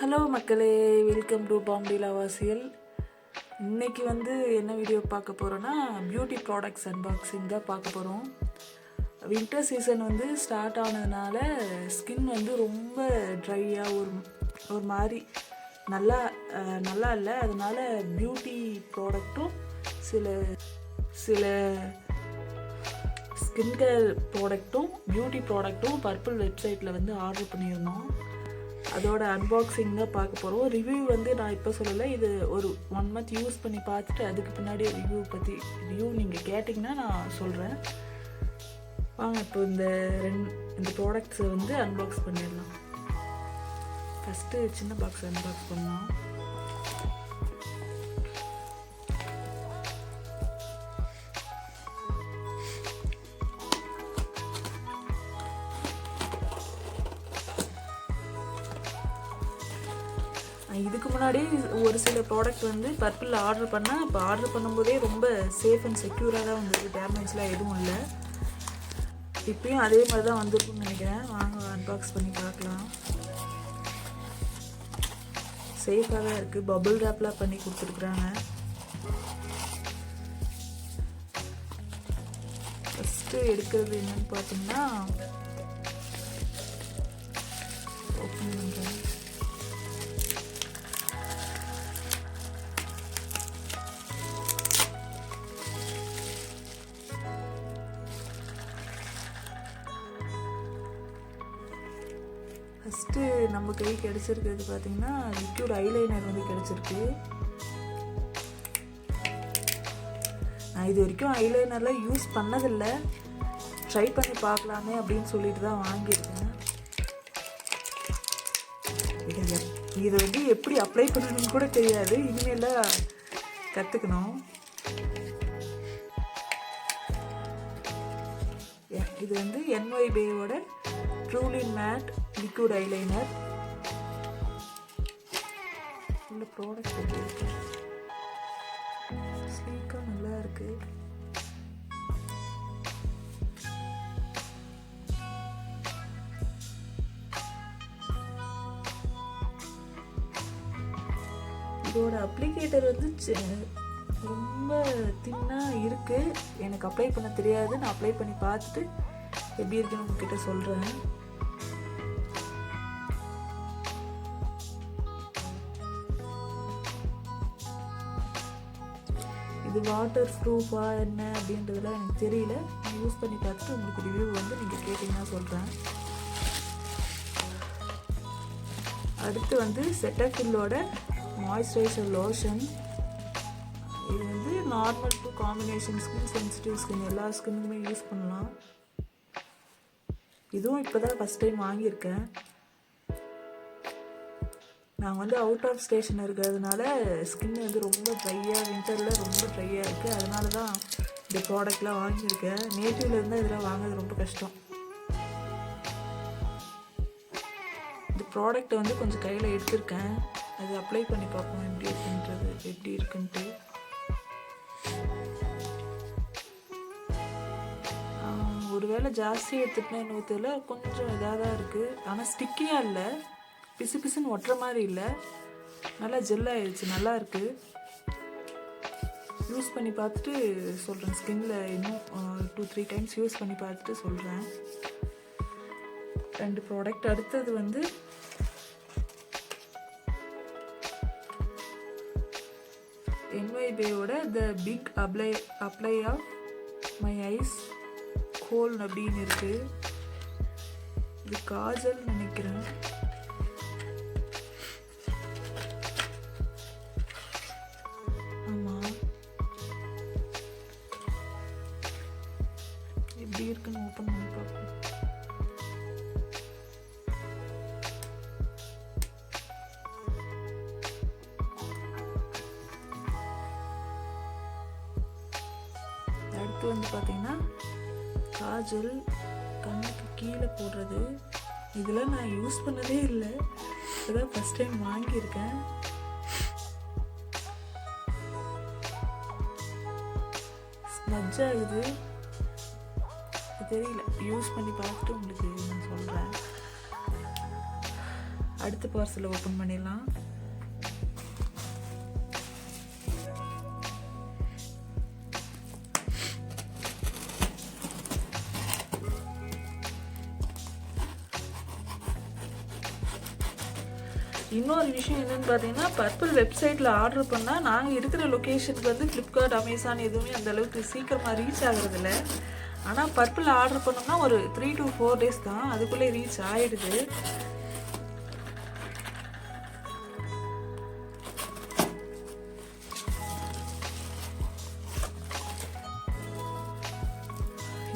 Hello மக்களே. Welcome to Bombay லவாசியல் இன்றைக்கி வந்து என்ன வீடியோ பார்க்க போகிறோன்னா பியூட்டி ப்ராடக்ட்ஸ் அன்பாக்சிங் தான் பார்க்க போகிறோம் வின்டர் சீசன் வந்து ஸ்டார்ட் ஆனதுனால ஸ்கின் வந்து ரொம்ப ட்ரையாக ஒரு ஒரு மாதிரி நல்லா நல்லா இல்லை. அதனால பியூட்டி ப்ராடக்ட்டும் சில சில ஸ்கின் கேர் ப்ராடக்ட்டும் பியூட்டி ப்ராடக்ட்டும் பர்பிள் வெப்சைட்டில் வந்து ஆர்டர் பண்ணியிருந்தோம். அதோட அன்பாக்சிங் தான் பார்க்க போகிறோம் ரிவ்யூ வந்து நான் இப்போ சொல்லலை. இது ஒரு ஒன் மந்த் யூஸ் பண்ணி பார்த்துட்டு அதுக்கு பின்னாடி ரிவ்யூ பற்றி ரிவ்யூ நீங்கள் கேட்டிங்கன்னா நான் சொல்கிறேன் வாங்க இப்போ இந்த ரெண்டு இந்த ப்ராடக்ட்ஸை வந்து அன்பாக்ஸ் பண்ணிடலாம். ஃபஸ்ட்டு சின்ன பாக்ஸ் அன்பாக்ஸ் பண்ணலாம். முன்னாடி ஒரு சில ப்ராடக்ட் வந்து பர்பிளில் ஆர்டர் பண்ணேன் அப்போ ஆர்டர் பண்ணும்போதே ரொம்ப சேஃப் அண்ட் செக்யூராக தான் வந்தது டேமேஜ்லாம் எதுவும் இல்லை. இப்பயும் அதே மாதிரி தான் வந்திருக்குன்னு நினைக்கிறேன். வாங்க அன்பாக்ஸ் பண்ணி பார்க்கலாம். சேஃபாக தான் இருக்குது பபுள் ரேப்லாம் பண்ணி கொடுத்துருக்குறாங்க. ஃபஸ்ட்டு எடுக்கிறது என்னன்னு பார்த்தோம்னா ஓப்பன் ஃபஸ்ட்டு நம்ம கை கிடச்சிருக்கிறது பார்த்தீங்கன்னா லிக்யூட் ஐலைனர் வந்து கிடச்சிருக்கு. நான் இது வரைக்கும் ஐலைனர்லாம் யூஸ் பண்ணதில்லை. ட்ரை பண்ணி பார்க்கலாமே அப்படின்னு சொல்லிட்டு தான் வாங்கியிருக்கேன். இதை இதை வந்து எப்படி அப்ளை பண்ணணும்னு கூட தெரியாது. இனிமேல் கற்றுக்கணும் இது வந்து என்ஒய் பேயோட ட்ரூலின் மேட் லிக்விட் ஐலைனர் உள்ள ப்ராடக்ட் எப்படி இருக்கு ஸ்லீக்காக நல்லா இருக்கு. இதோட அப்ளிகேட்டர் வந்து ரொம்ப தின்னாக இருக்குது எனக்கு அப்ளை பண்ண தெரியாது. நான் அப்ளை பண்ணி பார்த்துட்டு எப்படி இருக்குன்னு உங்ககிட்ட சொல்கிறேன் இது வாட்டர் ப்ரூஃபாக என்ன அப்படின்றதுலாம் எனக்கு தெரியல. நான் யூஸ் பண்ணி பார்த்துட்டு உங்களுக்கு ரிவ்யூ வந்து நீங்கள் கேட்டிங்கன்னா சொல்கிறேன் அடுத்து வந்து செட்டஃபில்லோட மாய்ஸ்சரைசர் லோஷன் இது வந்து normal to combination skin sensitive skin எல்லா ஸ்கின்னுக்குமே யூஸ் பண்ணலாம். இதுவும் இப்போ தான் ஃபஸ்ட் டைம் வாங்கியிருக்கேன். நான் வந்து அவுட் ஆஃப் ஸ்டேஷன் இருக்கிறதுனால ஸ்கின் வந்து ரொம்ப ட்ரையாக வின்டரில் ரொம்ப ட்ரையாக இருக்குது அதனால தான் இந்த ப்ராடக்ட்லாம் வாங்கியிருக்கேன். நேட்டிவ்ல இருந்தால் இதெல்லாம் வாங்குறது ரொம்ப கஷ்டம். இந்த ப்ராடக்ட்டை வந்து கொஞ்சம் கையில் எடுத்திருக்கேன். அது அப்ளை பண்ணி பார்ப்போம் எப்படி இருக்குன்றது எப்படி இருக்குன்ட்டு. ஒருவேளை ஜாஸ்தி எடுத்துட்டேன் என்னவோ தெரியல கொஞ்சம் இதாக தான் இருக்குது ஆனால் ஸ்டிக்கியாக இல்லை. பிசு பிசுன்னு ஒட்டுற மாதிரி இல்லை. நல்லா ஜெல் ஆயிடுச்சு நல்லா இருக்குது யூஸ் பண்ணி பார்த்துட்டு சொல்கிறேன் ஸ்கின்ல இன்னும் டூ த்ரீ டைம்ஸ் யூஸ் பண்ணி பார்த்துட்டு சொல்கிறேன் ரெண்டு ப்ராடக்ட் அடுத்தது வந்து என்ஒய்பேயோட the big apple apple of my eyes kohl அப்படின்னு இருக்குது இது காஜல் நினைக்கிறேன். வந்து பார்த்தீங்கன்னா காஜல் கண்ணுக்கு கீழே போடுறது. இதெல்லாம் நான் யூஸ் பண்ணதே இல்லை. இப்போதான் ஃபஸ்ட் டைம் வாங்கியிருக்கேன். ஸ்மஜ் ஆகுது. தெரியல. யூஸ் பண்ணி பார்த்துட்டு உங்களுக்கு நான் சொல்கிறேன் அடுத்த பார்சலை ஓப்பன் பண்ணிடலாம். இன்னொரு விஷயம் என்னன்னு பார்த்தீங்கன்னா பர்பிள் வெப்சைட்டில் ஆர்டர் பண்ணால் நாங்கள் இருக்கிற லொக்கேஷனுக்கு வந்து ஃப்ளிப்கார்ட் அமேசான் எதுவுமே அந்தளவுக்கு சீக்கிரமாக ரீச் ஆகுறதில்ல. ஆனால் பர்பிள் ஆர்டர் பண்ணோம்னா ஒரு த்ரீ டு ஃபோர் டேஸ் தான் அதுக்குள்ளே ரீச் ஆகிடுது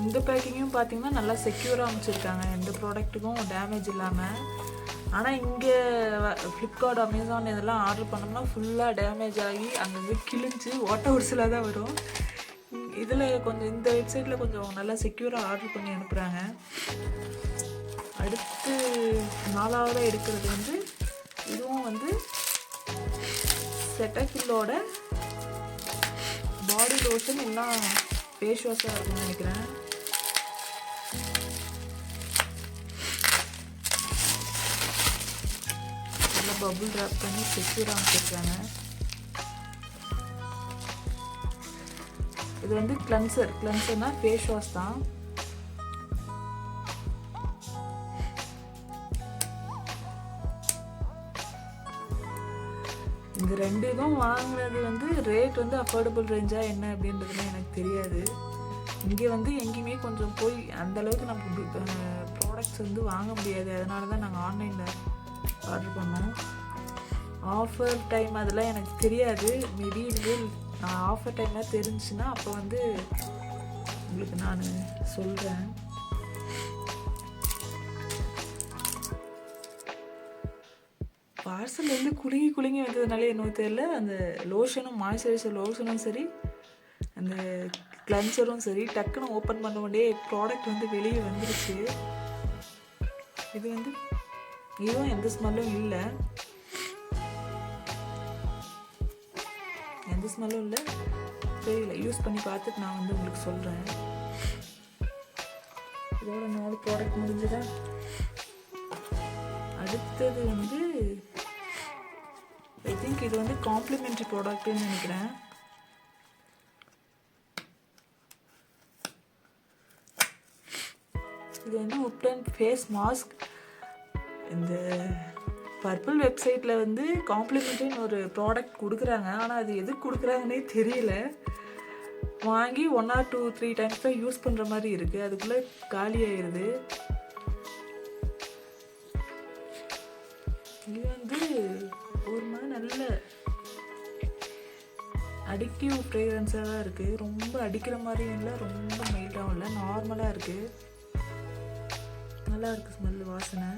இந்த பேக்கிங்கும் பார்த்தீங்கன்னா நல்லா செக்யூராக அமைச்சிருக்காங்க. எந்த ப்ராடக்ட்டுக்கும் டேமேஜ் இல்லாமல் ஆனால் இங்கே ஃப்ளிப்கார்ட் அமேசான் இதெல்லாம் ஆர்டர் பண்ணோம்னா ஃபுல்லாக டேமேஜ் ஆகி அங்கங்கே கிழிஞ்சு ஓட்ட உரிசலாக தான் வரும். இதில் கொஞ்சம் இந்த வெப்சைட்டில் கொஞ்சம் நல்லா செக்யூராக ஆர்டர் பண்ணி அனுப்புகிறாங்க அடுத்து நாலாவதாக இருக்கிறது வந்து இதுவும் வந்து செட்டகில்லோட பாடி லோஷன் எல்லாம் ஃபேஸ் வாஷாக இருக்கும்னு நினைக்கிறேன். பபுள் ட்ராப் பண்ணி செக்யூராக அமைச்சிருக்காங்க. இது வந்து கிளன்சர் கிளன்சர்னா ஃபேஸ் வாஷ் தான். இந்த ரெண்டு இதுவும் வாங்கினது வந்து ரேட் வந்து அஃபோர்டபுள் ரேஞ்சாக என்ன அப்படின்றதுலாம் எனக்கு தெரியாது. இங்கே வந்து எங்கேயுமே கொஞ்சம் போய் அந்தளவுக்கு நம்ம நமக்கு ப்ராடக்ட்ஸ் வந்து வாங்க முடியாது. அதனால தான் நாங்கள் ஆன்லைனில் ஆர்டர் பண்ணோம். ஆஃபர் டைம் அதெல்லாம் எனக்கு தெரியாது. மேபி இனிமேல் ஆஃபர் டைம்லாம் தெரிஞ்சுன்னா அப்போ வந்து உங்களுக்கு நான் சொல்கிறேன் பார்சல் வந்து குலுங்கி குலுங்கி வந்ததுனால என்னவோ தெரியல. அந்த லோஷனும் மாய்ஸ்சரைசர் லோஷனும் சரி அந்த கிளன்சரும் சரி டக்குன்னு ஓப்பன் பண்ண உடனே ப்ராடக்ட் வந்து வெளியே வந்துருச்சு. இது வந்து இதுவும் எந்த ஸ்மெல்லும் இல்லை. எந்த ஸ்மெல்லும் இல்லை. தெரியல. யூஸ் பண்ணி பார்த்துட்டு நான் வந்து உங்களுக்கு சொல்கிறேன் இதோட நாலு ப்ராடக்ட் முடிஞ்சதா? அடுத்தது வந்து ஐ திங்க் இது வந்து காம்ப்ளிமெண்ட்ரி ப்ராடக்ட்னு நினைக்கிறேன். இது வந்து உப்டன் ஃபேஸ் மாஸ்க் இந்த பர்பிள் வெப்சைட்டில் வந்து காம்ப்ளிமெண்ட்ரின்னு ஒரு ப்ராடக்ட் கொடுக்குறாங்க. ஆனால் அது எதுக்கு கொடுக்குறாங்கன்னே தெரியல. வாங்கி one or two three times தான் யூஸ் பண்ணுற மாதிரி இருக்குது அதுக்குள்ளே காலி ஆயிடுது இது வந்து ஒரு மாதிரி நல்ல அடிக்டிவ் ஃப்ரேக்ரன்ஸாக தான் இருக்குது ரொம்ப அடிக்கிற மாதிரியும் இல்லை ரொம்ப மைல்டாகவும் இல்லை. நார்மலாக இருக்குது நல்லா இருக்குது ஸ்மெல் வாசனை.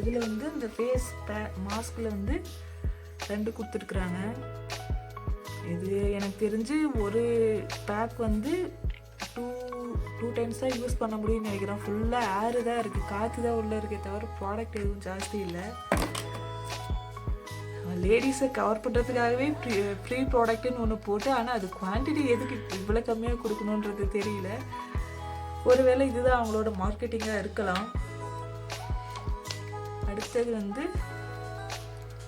இதில் வந்து இந்த ஃபேஸ் பே மாஸ்கில் வந்து ரெண்டு கொடுத்துருக்குறாங்க. இது எனக்கு தெரிஞ்சு ஒரு பேக் வந்து டூ டூ டைம்ஸ் தான் யூஸ் பண்ண முடியும்னு நினைக்கிறேன். ஃபுல்லாக ஏரு தான் இருக்குது காற்று தான் உள்ளே இருக்கே தவிர ப்ராடக்ட் எதுவும் ஜாஸ்தி இல்லை. லேடிஸை கவர் பண்ணுறதுக்காகவே ப்ரீ ப்ரீ ப்ராடக்ட்டுன்னு ஒன்று போட்டு ஆனால் அது குவான்டிட்டி எதுக்கு இவ்வளோ கம்மியாக கொடுக்கணுன்றது தெரியல. ஒருவேளை இதுதான் அவங்களோட மார்க்கெட்டிங்காக இருக்கலாம். அடுத்தது வந்து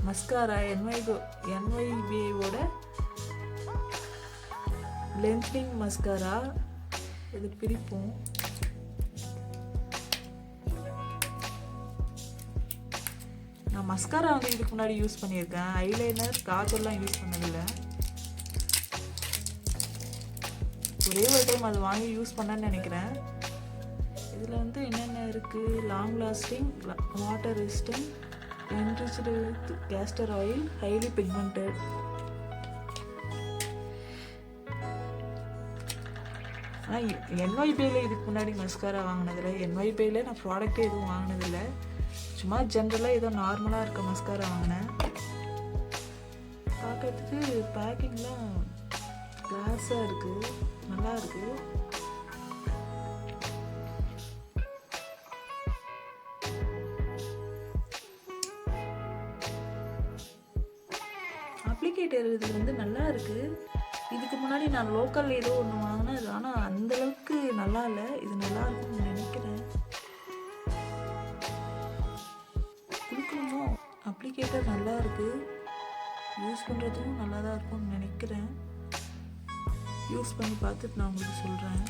மஸ்காரா என்ஒய்கோ என்ஒய்பியோட லென்த்னிங் மஸ்காரா இது பிரிப்போம். நான் மஸ்காரா வந்து இதுக்கு முன்னாடி யூஸ் பண்ணியிருக்கேன். ஐலைனர் காஜல்லாம் யூஸ் பண்ணதில்லை. ஒரே ஒரு டைம் அது வாங்கி யூஸ் பண்ணேன்னு நினைக்கிறேன். இதில் வந்து என்னென்ன இருக்குது long lasting water resistant enriched castor oil highly highly pigmented. ஆனால் என்ஒய்பியில் இதுக்கு முன்னாடி மஸ்காரா வாங்கினதில்ல. என்ஒய்பியில் நான் ப்ராடக்ட்டே எதுவும் வாங்கினதில்ல. சும்மா ஜென்ரலாக ஏதோ நார்மலாக இருக்க மஸ்காரா வாங்கினேன். பார்க்கறதுக்கு பேக்கிங்லாம் கிளாஸாக இருக்குது நல்லா இருக்குது அப்ளிகேட்டர் இது வந்து நல்லா இருக்கு. இதுக்கு முன்னாடி நான் லோக்கல் ஏதோ ஒன்று வாங்கினேன். ஆனால் அந்த அளவுக்கு நல்லா இல்லை. இது நல்லா இருக்கும்னு நினைக்கிறேன். அப்ளிகேட்டர் நல்லா இருக்கு. யூஸ் பண்ணுறதும் நல்லா தான் இருக்கும்னு நினைக்கிறேன். யூஸ் பண்ணி பார்த்துட்டு நான் உங்களுக்கு சொல்கிறேன்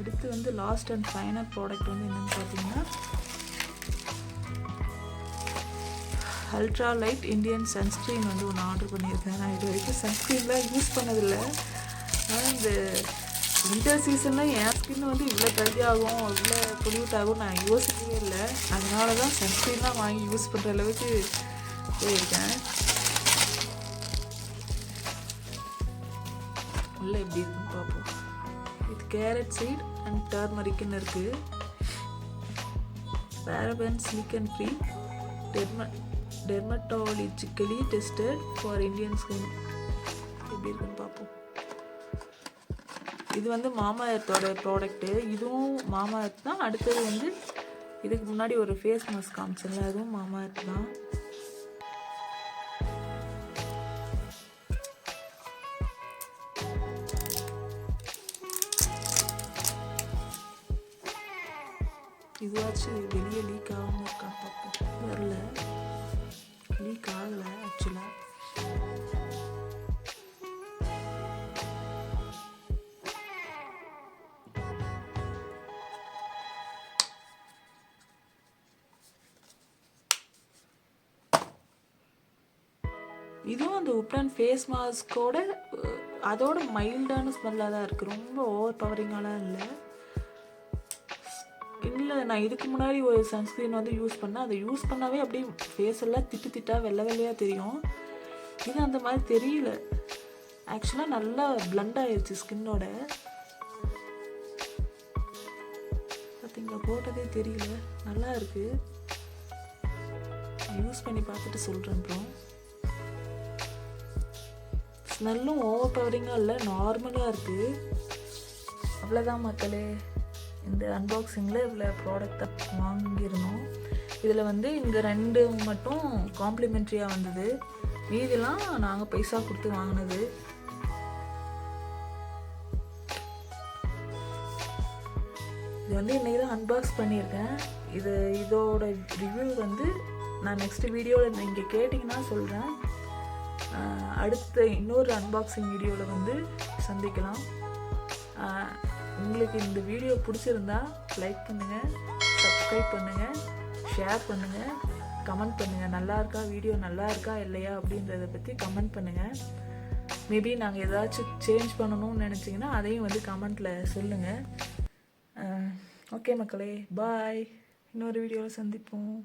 அடுத்து வந்து லாஸ்ட் அண்ட் ஃபைனல் ப்ராடக்ட் வந்து என்னென்னு பார்த்தீங்கன்னா அல்ட்ரா லைட் இந்தியன் சன்ஸ்க்ரீன் வந்து ஒன்று ஆர்டர் பண்ணியிருக்கேன் நான் இது வரைக்கும் சன்ஸ்க்ரீன்லாம் யூஸ் பண்ணதில்லை. ஆனால் இந்த வின்டர் சீசனில் என் ஸ்கின் வந்து இவ்வளோ ட்ரை ஆகும் இவ்வளோ பொல்யூட் ஆகும் நான் யோசிக்கவே இல்லை. அதனால தான் சன்ஸ்க்ரீன்லாம் வாங்கி யூஸ் பண்ணுற அளவுக்கு போயிருக்கேன். உள்ளே எப்படி இருக்குன்னு பார்ப்போம். இது கேரட் சீட் அண்ட் டர்மரிக்குன்னு இருக்குது paraben silicone free derm dermatologically tested for Indian skin எப்படி இருக்குன்னு பார்ப்போம். இது வந்து மாமா எர்த்தோட ப்ராடக்ட்டு இதுவும் மாமா எர்த் தான். அடுத்தது வந்து இதுக்கு முன்னாடி ஒரு ஃபேஸ் மாஸ்க் காமிச்சல அதுவும் மாமா எர்த் தான் இதுவாச்சும் இதுவும் அந்த உப்டன் ஃபேஸ் மாஸ்கோட அதோட மைல்டான ஸ்மெல்லாக தான் இருக்குது ரொம்ப ஓவர் பவரிங்காலாம் இல்லை. இல்லை நான் இதுக்கு முன்னாடி ஒரு சன்ஸ்க்ரீன் வந்து யூஸ் பண்ணேன். அதை யூஸ் பண்ணாவே அப்படியே ஃபேஸ் எல்லாம் திட்டு திட்டா வெள்ளை வெள்ளையாக தெரியும். இது அந்த மாதிரி தெரியல. ஆக்சுவலாக நல்லா பிளண்ட் ஆயிடுச்சு ஸ்கின்னோட பார்த்தீங்களா போட்டதே தெரியல. நல்லா இருக்குது யூஸ் பண்ணி பார்த்துட்டு சொல்கிறேன் அப்புறம் ஸ்மெல்லும் ஓவர் பவரிங்காக இல்லை நார்மலாக இருக்குது அவ்வளோதான் மக்களே. இந்த அன்பாக்சிங்கில் இவ்வளோ ப்ராடக்டை வாங்கியிருந்தோம். இதில் வந்து இங்கே ரெண்டு மட்டும் காம்ப்ளிமெண்ட்ரியாக வந்தது. மீதிலாம் நாங்கள் பைசா கொடுத்து வாங்கினது. இது வந்து இன்றைக்கி தான் அன்பாக்ஸ் பண்ணியிருக்கேன். இது இதோட ரிவ்யூ வந்து நான் நெக்ஸ்ட் வீடியோவில் நீங்கள் கேட்டிங்கன்னா சொல்கிறேன் அடுத்த இன்னொரு அன்பாக்சிங் வீடியோவில் வந்து சந்திக்கலாம். உங்களுக்கு இந்த வீடியோ பிடிச்சிருந்தா லைக் பண்ணுங்கள் சப்ஸ்கிரைப் பண்ணுங்கள் ஷேர் பண்ணுங்கள் கமெண்ட் பண்ணுங்கள் நல்லா இருக்கா? வீடியோ நல்லா இருக்கா? இல்லையா? அப்படின்றத பற்றி கமெண்ட் பண்ணுங்கள் மேபி நாங்கள் ஏதாச்சும் சேஞ்ச் பண்ணணும்னு நினச்சிங்கன்னா அதையும் வந்து கமெண்ட்டில் சொல்லுங்கள் ஓகே மக்களே பாய் இன்னொரு வீடியோவில் சந்திப்போம்.